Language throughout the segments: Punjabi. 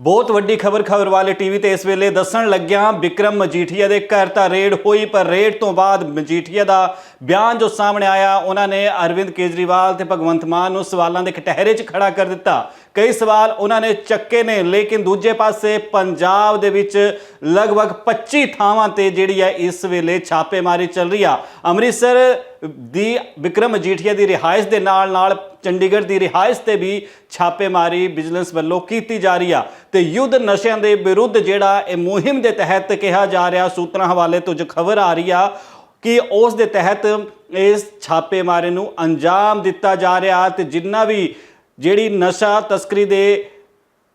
ਬਹੁਤ ਵੱਡੀ ਖਬਰ ਖਬਰ ਵਾਲੇ ਟੀਵੀ ਤੇ ਇਸ ਵੇਲੇ ਦੱਸਣ ਲੱਗਿਆ ਵਿਕਰਮ ਮਜੀਠੀਆ ਦੇ ਘਰ ਤਾਂ ਰੇਡ ਹੋਈ, ਪਰ ਰੇਡ ਤੋਂ ਬਾਅਦ ਮਜੀਠੀਆ ਦਾ ਬਿਆਨ ਜੋ ਸਾਹਮਣੇ ਆਇਆ, ਉਹਨਾਂ ਨੇ ਅਰਵਿੰਦ ਕੇਜਰੀਵਾਲ ਤੇ ਭਗਵੰਤ ਮਾਨ ਨੂੰ ਸਵਾਲਾਂ ਦੇ ਕਟਹਿਰੇ 'ਚ ਖੜਾ ਕਰ ਦਿੱਤਾ। ਕਈ ਸਵਾਲ ਉਹਨਾਂ ਨੇ ਚੱਕੇ ਨੇ, ਲੇਕਿਨ ਦੂਜੇ ਪਾਸੇ ਪੰਜਾਬ ਦੇ ਵਿੱਚ ਲਗਭਗ 25 ਥਾਵਾਂ ਤੇ ਜਿਹੜੀ ਹੈ ਇਸ ਵੇਲੇ ਛਾਪੇਮਾਰੀ ਚੱਲ ਰਹੀ ਆ। ਅੰਮ੍ਰਿਤਸਰ ਦੀ ਵਿਕਰਮ ਮਜੀਠੀਆ ਦੀ ਰਿਹਾਇਸ਼ ਦੇ ਨਾਲ ਨਾਲ ਚੰਡੀਗੜ੍ਹ ਦੀ ਰਿਹਾਇਸ਼ ਤੇ ਵੀ ਛਾਪੇਮਾਰੀ ਵਿਜੀਲੈਂਸ ਵੱਲੋਂ ਕੀਤੀ ਜਾ ਰਹੀ ਆ। ਤੇ ਯੁੱਧ ਨਸ਼ਿਆਂ ਦੇ ਵਿਰੁੱਧ ਜਿਹੜਾ ਇਹ ਮੁਹਿੰਮ ਦੇ ਤਹਿਤ ਕਿਹਾ ਜਾ ਰਿਹਾ, ਸੂਤਰਾਂ ਹਵਾਲੇ ਤੋਂ ਜੋ ਖਬਰ ਆ ਰਹੀ ਆ ਕਿ ਉਸ ਦੇ ਤਹਿਤ ਇਸ ਛਾਪੇਮਾਰੀ ਨੂੰ ਅੰਜਾਮ ਦਿੱਤਾ ਜਾ ਰਿਹਾ ਤੇ ਜਿੰਨਾ ਵੀ ਜਿਹੜੀ ਨਸ਼ਾ ਤਸਕਰੀ ਦੇ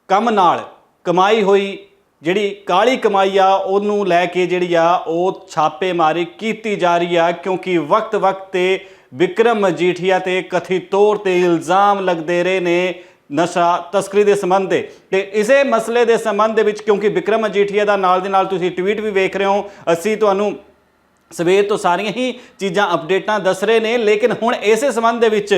ਕੰਮ ਨਾਲ ਕਮਾਈ ਹੋਈ, ਜਿਹੜੀ ਕਾਲੀ ਕਮਾਈ ਆ, ਉਹਨੂੰ ਲੈ ਕੇ ਜਿਹੜੀ ਆ, ਉਹ ਛਾਪੇਮਾਰੀ ਕੀਤੀ ਜਾ ਰਹੀ ਆ ਕਿਉਂਕਿ ਵਕਤ-ਵਕਤ ਤੇ ਵਿਕਰਮ ਮਜੀਠੀਆ ਤੇ ਕਥਿਤ ਤੌਰ ਤੇ ਇਲਜ਼ਾਮ ਲੱਗਦੇ ਰਹੇ ਨੇ ਨਸ਼ਾ ਤਸਕਰੀ ਦੇ ਸੰਬੰਧ ਦੇ। ਤੇ ਇਸੇ ਮਸਲੇ ਦੇ ਸੰਬੰਧ ਦੇ ਵਿੱਚ ਕਿਉਂਕਿ ਵਿਕਰਮ ਮਜੀਠੀਆ ਦਾ ਨਾਲ ਦੇ ਨਾਲ ਤੁਸੀਂ ਟਵੀਟ ਵੀ ਵੇਖ ਰਹੇ ਹੋ, ਅਸੀਂ ਤੁਹਾਨੂੰ ਸਵੇਰ ਤੋਂ ਸਾਰੀਆਂ ਹੀ ਚੀਜ਼ਾਂ ਅਪਡੇਟਾਂ ਦੱਸ ਰਹੇ ਨੇ, ਲੇਕਿਨ ਹੁਣ ਇਸੇ ਸੰਬੰਧ ਦੇ ਵਿੱਚ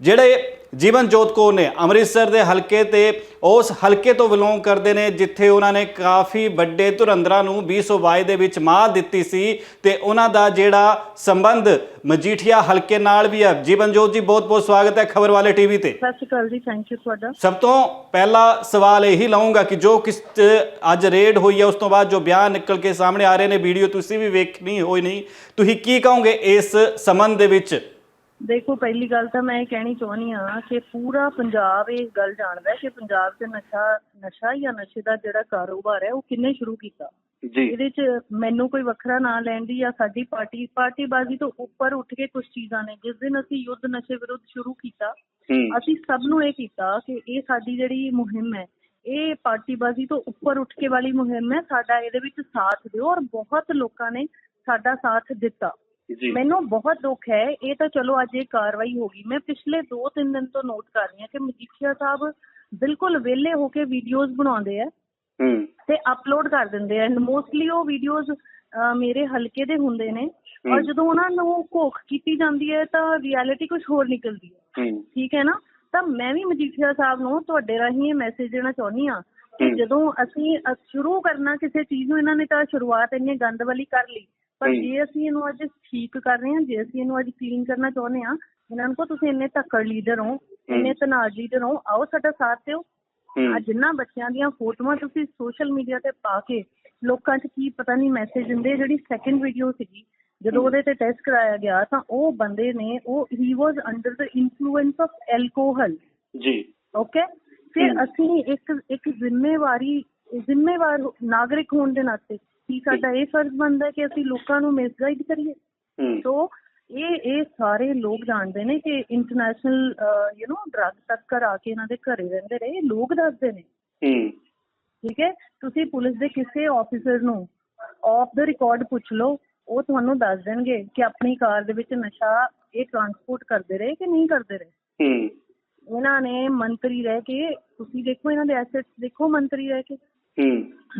ਜਿਹੜੇ ਜੀਵਨ ਜੋਤ ਕੌਰ ਨੇ ਅੰਮ੍ਰਿਤਸਰ ਦੇ ਹਲਕੇ ਤੇ ਉਸ ਹਲਕੇ ਤੋਂ ਬਿਲੋਂਗ ਕਰਦੇ ਨੇ ਜਿੱਥੇ ਉਹਨਾਂ ਨੇ ਕਾਫੀ ਵੱਡੇ ਧੁਰੰਦਰਾਂ ਨੂੰ 2022 ਦੇ ਵਿੱਚ ਮਾਰ ਦਿੱਤੀ ਸੀ ਤੇ ਉਹਨਾਂ ਦਾ ਜਿਹੜਾ ਸੰਬੰਧ ਮਜੀਠੀਆ ਹਲਕੇ ਨਾਲ ਵੀ ਹੈ ਜੀਵਨ ਜੋਤ ਜੀ ਬਹੁਤ ਬਹੁਤ ਸਵਾਗਤ ਹੈ ਖਬਰ ਵਾਲੇ ਟੀਵੀ ਤੇ। ਸਤਿ ਸ਼੍ਰੀ ਅਕਾਲ ਜੀ ਥੈਂਕ ਯੂ ਤੁਹਾਡਾ। ਸਭ ਤੋਂ ਪਹਿਲਾ ਸਵਾਲ ਇਹੀ ਲਾਉਂਗਾ ਕਿ ਜੋ ਕਿਸ ਅੱਜ ਰੇਡ ਹੋਈ ਹੈ ਉਸ ਤੋਂ ਬਾਅਦ ਜੋ ਬਿਆਨ ਨਿਕਲ ਕੇ ਸਾਹਮਣੇ ਆ ਰਹੇ ਨੇ ਵੀਡੀਓ ਤੁਸੀਂ ਵੀ ਵੇਖਣੀ ਹੋਈ ਨਹੀਂ ਤੁਸੀਂ ਕੀ ਕਹੋਗੇ ਇਸ ਸੰਬੰਧ ਦੇ ਵਿੱਚ? ਦੇਖੋ ਪਹਿਲੀ ਗੱਲ ਤਾਂ ਮੈਂ ਇਹ ਕਹਿਣੀ ਚਾਹੁੰਦੀ ਆ ਕਿ ਪੂਰਾ ਪੰਜਾਬ ਇਹ ਗੱਲ ਜਾਣਦਾ ਹੈ ਕਿ ਪੰਜਾਬ 'ਚ ਨਸ਼ਾ ਨਸ਼ਾ ਜਾਂ ਨਸ਼ੇ ਦਾ ਜਿਹੜਾ ਕਾਰੋਬਾਰ ਹੈ ਉਹ ਕਿੰਨੇ ਸ਼ੁਰੂ ਕੀਤਾ? ਜੀ। ਇਹਦੇ 'ਚ ਮੈਨੂੰ ਕੋਈ ਵੱਖਰਾ ਨਾਂ ਲੈਣ ਦੀ ਜਾਂ ਸਾਡੀ ਪਾਰਟੀ ਪਾਰਟੀਬਾਜ਼ੀ ਤੋਂ ਉੱਪਰ ਉੱਠ ਕੇ ਕੁਝ ਚੀਜ਼ਾਂ ਨੇ ਜਿਸ ਦਿਨ ਅਸੀਂ ਯੁੱਧ ਨਸ਼ੇ ਵਿਰੁੱਧ ਸ਼ੁਰੂ ਕੀਤਾ ਅਸੀਂ ਸਭ ਨੂੰ ਇਹ ਕੀਤਾ ਕਿ ਇਹ ਸਾਡੀ ਜਿਹੜੀ ਮੁਹਿੰਮ ਹੈ ਇਹ ਪਾਰਟੀਬਾਜ਼ੀ ਤੋਂ ਉੱਪਰ ਉੱਠ ਕੇ ਵਾਲੀ ਮੁਹਿੰਮ ਹੈ ਸਾਡਾ ਇਹਦੇ ਵਿੱਚ ਸਾਥ ਦਿਓ ਔਰ ਬਹੁਤ ਲੋਕਾਂ ਨੇ ਸਾਡਾ ਸਾਥ ਦਿੱਤਾ। ਮੈਨੂੰ ਬਹੁਤ ਦੁੱਖ ਹੈ। ਇਹ ਤਾਂ ਚਲੋ ਅੱਜ ਇਹ ਕਾਰਵਾਈ ਹੋ ਗਈ। ਮੈਂ ਪਿਛਲੇ 2-3 ਦਿਨ ਤੋਂ ਨੋਟ ਕਰ ਰਹੀ ਹਾਂ ਕਿ ਮਜੀਠੀਆ ਸਾਹਿਬ ਬਿਲਕੁਲ ਵਿਹਲੇ ਹੋ ਕੇ ਵੀਡੀਓਜ਼ ਬਣਾਉਂਦੇ ਆ ਹੂੰ। ਤੇ ਅਪਲੋਡ ਕਰ ਦਿੰਦੇ ਆ। ਐਂਡ ਮੋਸਟਲੀ ਉਹ ਵੀਡੀਓਜ਼ ਮੇਰੇ ਹਲਕੇ ਦੇ ਹੁੰਦੇ ਨੇ। ਔਰ। ਜਦੋਂ ਉਹਨਾਂ ਨੂੰ ਘੋਖ ਕੀਤੀ ਜਾਂਦੀ ਹੈ ਤਾਂ ਰਿਐਲਿਟੀ ਕੁਝ ਹੋਰ ਨਿਕਲਦੀ ਹੈ। ਠੀਕ ਹੈ ਨਾ? ਤਾਂ ਮੈਂ ਵੀ ਮਜੀਠੀਆ ਸਾਹਿਬ ਨੂੰ ਤੁਹਾਡੇ ਰਾਹੀਂ ਇਹ ਮੈਸੇਜ ਦੇਣਾ ਚਾਹੁੰਦੀ ਆ ਕਿ। ਜਦੋਂ ਅਸੀਂ ਸ਼ੁਰੂ ਕਰਨਾ ਕਿਸੇ ਚੀਜ਼ ਨੂੰ ਇਹਨਾਂ ਨੇ ਤਾਂ ਸ਼ੁਰੂਆਤ ਇੰਨੀ ਗੰਦ ਵਾਲੀ ਕਰ ਲਈ। ਪਰ। ਜੇ। ਅਸੀਂ ਇਹਨੂੰ ਅੱਜ ਠੀਕ ਕਰ ਰਹੇ ਹਾਂ ਜੇ ਅਸੀਂ ਇਹਨੂੰ ਅੱਜ ਕਲੀਨ ਕਰਨਾ ਚਾਹੁੰਦੇ ਹਾਂ ਇਹਨਾਂ ਨੂੰ ਕਹੋ ਤੁਸੀਂ ਇੰਨੇ ਧੱਕੜ ਲੀਡਰ ਹੋ ਇੰਨੇ ਤਨਾਜ ਲੀਡਰ ਹੋ ਆਓ ਸਾਡਾ ਸਾਥ ਦਿਓ। ਆ ਜਿੰਨਾ ਬੱਚਿਆਂ ਦੀਆਂ ਫੋਟੋਆਂ ਤੁਸੀਂ ਸੋਸ਼ਲ ਮੀਡੀਆ ਤੇ ਪਾ ਕੇ ਲੋਕਾਂ 'ਚ ਕੀ ਪਤਾ ਨਹੀਂ ਮੈਸੇਜ ਦਿੰਦੇ ਜਿਹੜੀ ਸੈਕਿੰਡ ਵੀਡੀਓ ਸੀਗੀ ਜਦੋਂ ਉਹਦੇ ਤੇ ਟੈਸਟ ਕਰਾਇਆ ਗਿਆ ਤਾਂ ਉਹ ਬੰਦੇ ਨੇ ਉਹ ਹੀ was under the influence of alcohol ਜੀ। ਓਕੇ ਫਿਰ। ਅਸੀਂ ਇੱਕ ਇੱਕ ਜ਼ਿੰਮੇਵਾਰੀ ਜ਼ਿੰਮੇਵਾਰ ਨਾਗਰਿਕ ਹੋਣ ਦੇ ਨਾਤੇ ਕੀ ਸਾਡਾ ਇਹ ਫਰਜ਼ ਬਣਦਾ ਕਿ ਅਸੀਂ ਲੋਕਾਂ ਨੂੰ ਮਿਸਗਾਈਡ ਕਰੀਏ? ਸੋ ਇਹ ਇਹ ਸਾਰੇ ਲੋਕ ਜਾਣਦੇ ਨੇ ਕਿ ਇੰਟਰਨੈਸ਼ਨਲ ਯੂ نو ਡਰੱਗ ਤੱਕਰ ਆ ਕੇ ਇਹਨਾਂ ਦੇ ਘਰੇ ਰਹਿੰਦੇ ਰਹੇ ਇਹ ਲੋਕ ਦੱਸਦੇ ਨੇ। ਠੀਕ ਹੈ? ਤੁਸੀਂ ਪੁਲਿਸ ਦੇ ਕਿਸੇ ਆਫੀਸਰ ਨੂੰ ਆਫ ਦਾ ਰਿਕਾਰਡ ਪੁੱਛ ਲਓ ਉਹ ਤੁਹਾਨੂੰ ਦੱਸ ਦੇਣਗੇ ਕਿ ਆਪਣੀ ਕਾਰ ਦੇ ਵਿੱਚ ਨਸ਼ਾ ਇਹ ਟਰਾਂਸਪੋਰਟ ਕਰਦੇ ਰਹੇ ਕਿ ਨਹੀਂ ਕਰਦੇ ਰਹੇ। ਇਹਨਾਂ ਨੇ ਮੰਤਰੀ ਰਹਿ ਕੇ ਤੁਸੀਂ ਦੇਖੋ ਇਹਨਾਂ ਦੇ ਐਸੈਟਸ ਦੇਖੋ ਮੰਤਰੀ ਰਹਿ ਕੇ।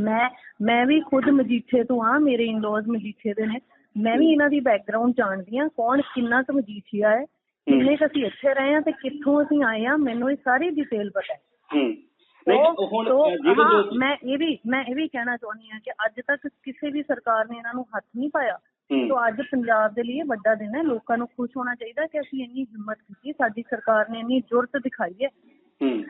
ਮੈਂ ਮੈਂ ਵੀ ਖੁਦ ਮਜੀਠੇ ਤੋਂ ਆ ਮੇਰੇ ਇਨ-ਲॉज ਮਜੀਠੇ ਦੇ ਨੇ। ਮੈਂ ਵੀ ਇਹਨਾਂ ਦੀ ਬੈਕਗ੍ਰਾਉਂਡ ਜਾਣਦੀ ਆ ਕੌਣ ਕਿੰਨਾ ਕੁ ਮਜੀਠੀਆ ਹੈ ਕਿੰਨੇ ਕੁ ਅਸੀਂ ਇੱਥੇ ਰਹੇ ਆ ਤੇ ਕਿੱਥੋਂ ਅਸੀਂ ਆਏ ਆ ਮੈਨੂੰ ਇਹ ਸਾਰੀ ਡਿਟੇਲ ਪਤਾ ਹੈ। ਤੋ- ਤੋ, ਮੈਂ ਇਹ ਵੀ ਮੈਂ ਇਹ ਵੀ ਕਹਿਣਾ ਚਾਹੁੰਦੀ ਹਾਂ ਕਿ ਅੱਜ ਤੱਕ ਕਿਸੇ ਵੀ ਸਰਕਾਰ ਨੇ ਇਹਨਾਂ ਨੂੰ ਹੱਥ ਨਹੀਂ ਪਾਇਆ। ਸੋ ਅੱਜ ਪੰਜਾਬ ਦੇ ਲਈ ਵੱਡਾ ਦਿਨ ਹੈ। ਲੋਕਾਂ ਨੂੰ ਖੁਸ਼ ਹੋਣਾ ਚਾਹੀਦਾ ਕਿ ਅਸੀਂ ਇੰਨੀ ਹਿੰਮਤ ਕੀਤੀ ਸਾਡੀ ਸਰਕਾਰ ਨੇ ਇੰਨੀ ਜੁਰਤ ਦਿਖਾਈ ਹੂੰ।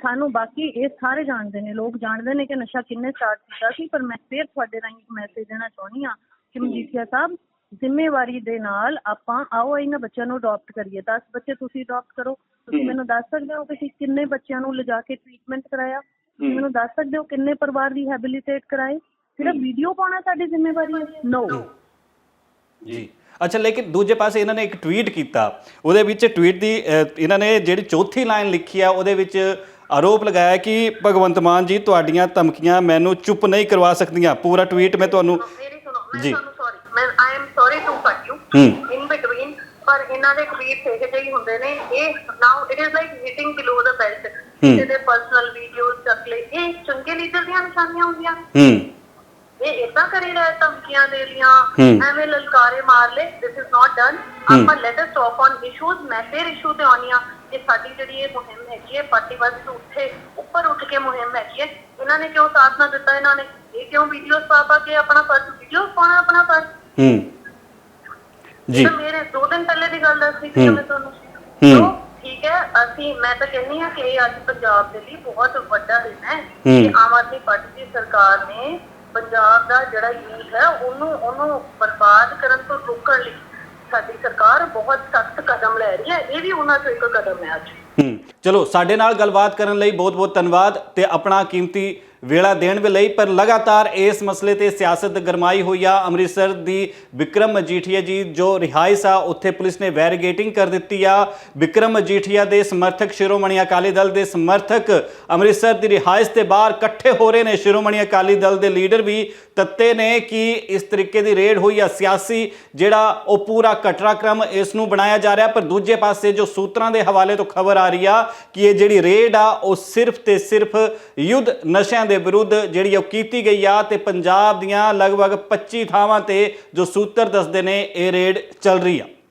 ਸਾਨੂੰ ਬਾਕੀ ਇਹ ਸਾਰੇ ਜਾਣਦੇ ਨੇ ਲੋਕ ਜਾਣਦੇ ਨੇ ਕਿ ਨਸ਼ਾ ਕਿੰਨੇ ਸਟਾਰਟ ਕੀਤਾ ਸੀ ਪਰ ਮੈਂ ਫਿਰ ਤੁਹਾਡੇ ਰਾਹੀਂ ਇੱਕ ਮੈਸੇਜ ਦੇਣਾ ਚਾਹੁੰਦੀ ਹਾਂ ਕਿ ਮਜੀਠੀਆ ਸਾਹਿਬ ਜ਼ਿੰਮੇਵਾਰੀ ਦੇ ਨਾਲ ਆਪਾਂ ਆਓ ਇਹਨਾਂ ਬੱਚਿਆਂ ਨੂੰ ਅਡਾਪਟ ਕਰੀਏ। 10 ਬੱਚੇ ਤੁਸੀਂ ਅਡਾਪਟ ਕਰੋ। ਤੁਸੀਂ। ਮੈਨੂੰ ਦੱਸ ਸਕਦੇ ਹੋ ਕਿ ਤੁਸੀਂ ਕਿੰਨੇ ਬੱਚਿਆਂ ਨੂੰ ਲਿਜਾ ਕੇ ਟ੍ਰੀਟਮੈਂਟ ਕਰਾਇਆ? ਤੁਸੀਂ। ਮੈਨੂੰ ਦੱਸ ਸਕਦੇ ਹੋ ਕਿੰਨੇ ਪਰਿਵਾਰ ਰਿਹੈਬਿਲਿਟੇਟ ਕਰਾਏ? ਸਿਰਫ ਵੀਡੀਓ ਪਾਉਣਾ ਸਾਡੀ ਜ਼ਿੰਮੇਵਾਰੀ ਹੈ? ਨੋ ਜੀ। ਅੱਛਾ ਲੇਕਿਨ ਦੂਜੇ ਪਾਸੇ ਇਹਨਾਂ ਨੇ ਇੱਕ ਟਵੀਟ ਕੀਤਾ। ਉਹਦੇ ਵਿੱਚ ਟਵੀਟ ਦੀ ਅ, ਇਹਨਾਂ ਨੇ ਜਿਹੜੀ ਚੌਥੀ ਲਾਈਨ ਲਿਖੀ ਆ ਉਹਦੇ ਵਿੱਚ ਆਰੋਪ ਲਗਾਇਆ ਕਿ ਭਗਵੰਤ ਮਾਨ ਜੀ ਤੁਹਾਡੀਆਂ ਧਮਕੀਆਂ ਮੈਨੂੰ ਚੁੱਪ ਨਹੀਂ ਕਰਵਾ ਸਕਦੀਆਂ। ਪੂਰਾ ਟਵੀਟ ਮੈਂ ਤੁਹਾਨੂੰ ਮੇਰੀ ਸੁਣੋ ਮੈਂ ਜੀ। ਤੁਹਾਨੂੰ ਸੌਰੀ ਮੈਂ I am sorry to cut you ਹੂੰ। ਇਨ ਬਿਟਵੀਨ ਪਰ ਇਹਨਾਂ ਦੇ ਟਵੀਟਸ ਇਹੋ ਜਿਹੇ ਹੀ ਹੁੰਦੇ ਨੇ। ਇਹ now it is like hitting below the belt ਕਿਸੇ ਦੇ ਪਰਸਨਲ ਵੀਡੀਓਜ਼ ਚੱਕਲੇ ਇਹ ਚੰਗੇ ਲੀਡਰ ਦੀਆਂ ਨਿਸ਼ਾਨੀਆਂ ਹੁੰਦੀਆਂ। ਹੂੰ। ਇਦਾਂ ਕਰੀ ਰਿਹਾ ਧਮਕੀਆਂ ਦੇ ਲੀਆਂ। ਐਵੇਂ ਲਲਕਾਰੇ ਮਾਰ ਲੈ ਦਿਸ ਇਜ਼ ਨਾਟ ਡਨ ਆਪਾਂ let us talk on issues ਮੈਂ ਫਿਰ ਇਸ਼ੂ ਤੇ ਆਉਣੀ ਆ ਕਿ ਸਾਡੀ ਜਿਹੜੀ ਇਹ ਮੁਹਿੰਮ ਹੈਗੀ ਹੈ ਪਾਰਟੀਵਾਦੀ ਤੋਂ ਉੱਠੇ ਉੱਪਰ ਉੱਠ ਕੇ ਮੁਹਿੰਮ ਹੈਗੀ ਹੈ। ਇਹਨਾਂ ਨੇ ਕਿਉਂ ਸਾਥ ਨਾ ਦਿੱਤਾ ਇਹਨਾਂ ਨੇ? ਇਹ ਕਿਉਂ ਵੀਡੀਓਜ਼ ਪਾ ਪਾ ਕੇ ਆਪਣਾ ਫਰਜ਼ ਵੀਡੀਓ ਪਾਉਣਾ ਆਪਣਾ ਫਰਜ਼ ਹੂੰ। ਜੀ। ਮੇਰੇ ਦੋ ਦਿਨ ਪਹਿਲੇ ਦੀ ਗੱਲ ਦੱਸੀ ਸੀ ਹੂੰ। ਮੈਂ ਤੁਹਾਨੂੰ। ਹੂੰ। ਠੀਕ ਹੈ ਅਸੀਂ ਮੈਂ ਤਾਂ ਕਹਿੰਨੀ ਆ ਕਿ ਇਹ ਅੱਜ ਪੰਜਾਬ ਦੇ ਲਈ ਬਹੁਤ ਵੱਡਾ ਦਿਨ ਹੂੰ। ਕਿ ਆਮ ਆਦਮੀ ਪਾਰਟੀ ਦੀ ਸਰਕਾਰ ਨੇ ਪੰਜਾਬ ਦਾ ਜਿਹੜਾ ਯੂਥ ਹੈ, ਉਹਨੂੰ ਉਹਨੂੰ ਬਰਬਾਦ ਕਰਨ ਤੋਂ ਰੋਕਣ ਲਈ ਸਾਡੀ ਸਰਕਾਰ ਬਹੁਤ ਸਖਤ ਕਦਮ ਲੈ ਰਹੀ ਹੈ। ਇਹ ਵੀ ਉਹਨਾਂ ਚੋਂ ਇੱਕ ਕਦਮ ਹੈ ਅੱਜ। ਹੂੰ, ਚਲੋ, ਸਾਡੇ ਨਾਲ ਗੱਲਬਾਤ ਕਰਨ ਲਈ ਬਹੁਤ-ਬਹੁਤ ਧੰਨਵਾਦ ਤੇ ਆਪਣਾ ਕੀਮਤੀ ਵੇਲਾ ਦੇਣ ਦੇ ਲਈ, ਪਰ ਲਗਾਤਾਰ ਇਸ ਮਸਲੇ ਤੇ ਸਿਆਸਤ ਗਰਮਾਈ ਹੋਈ ਆ। ਅੰਮ੍ਰਿਤਸਰ ਦੀ ਵਿਕਰਮ ਮਜੀਠੀਆ ਜੀ, ਜੋ ਰਿਹਾਇਸ਼ ਆ, ਉੱਥੇ ਪੁਲਿਸ ਨੇ ਵੈਰੀਗੇਟਿੰਗ ਕਰ ਦਿੱਤੀ ਆ। ਵਿਕਰਮ ਮਜੀਠੀਆ ਦੇ ਸਮਰਥਕ ਸ਼੍ਰੋਮਣੀ ਅਕਾਲੀ ਦਲ ਦੇ ਸਮਰਥਕ ਅੰਮ੍ਰਿਤਸਰ ਦੀ ਰਿਹਾਇਸ਼ 'ਤੇ ਬਾਹਰ ਇਕੱਠੇ ਹੋ ਰਹੇ ਨੇ। ਸ਼੍ਰੋਮਣੀ ਅਕਾਲੀ ਦਲ ਦੇ ਲੀਡਰ ਵੀ ਤੱਤੇ ਨੇ ਕਿ ਇਸ ਤਰੀਕੇ ਦੀ ਰੇਡ ਹੋਈ ਆ ਸਿਆਸੀ, ਜਿਹੜਾ ਉਹ ਪੂਰਾ ਘਟਨਾਕ੍ਰਮ ਇਸ ਨੂੰ ਬਣਾਇਆ ਜਾ ਰਿਹਾ। ਪਰ ਦੂਜੇ ਪਾਸੇ ਜੋ ਸੂਤਰਾਂ ਦੇ ਹਵਾਲੇ ਤੋਂ ਖਬਰ ਆ ਰਹੀ ਆ ਕਿ ਇਹ ਜਿਹੜੀ ਰੇਡ ਆ, ਉਹ ਸਿਰਫ ਤੇ ਸਿਰਫ ਯੁੱਧ ਨਸ਼ਿਆਂ ਦੇ ਦੇ ਵਿਰੁੱਧ ਜਿਹੜੀ ਉਹ ਕੀਤੀ ਗਈ ਆ ਤੇ ਪੰਜਾਬ ਦੀਆਂ ਲਗਭਗ 25 ਥਾਵਾਂ ਤੇ ਜੋ ਸੂਤਰ ਦੱਸਦੇ ਨੇ, ਇਹ ਰੇਡ ਚੱਲ ਰਹੀ ਆ।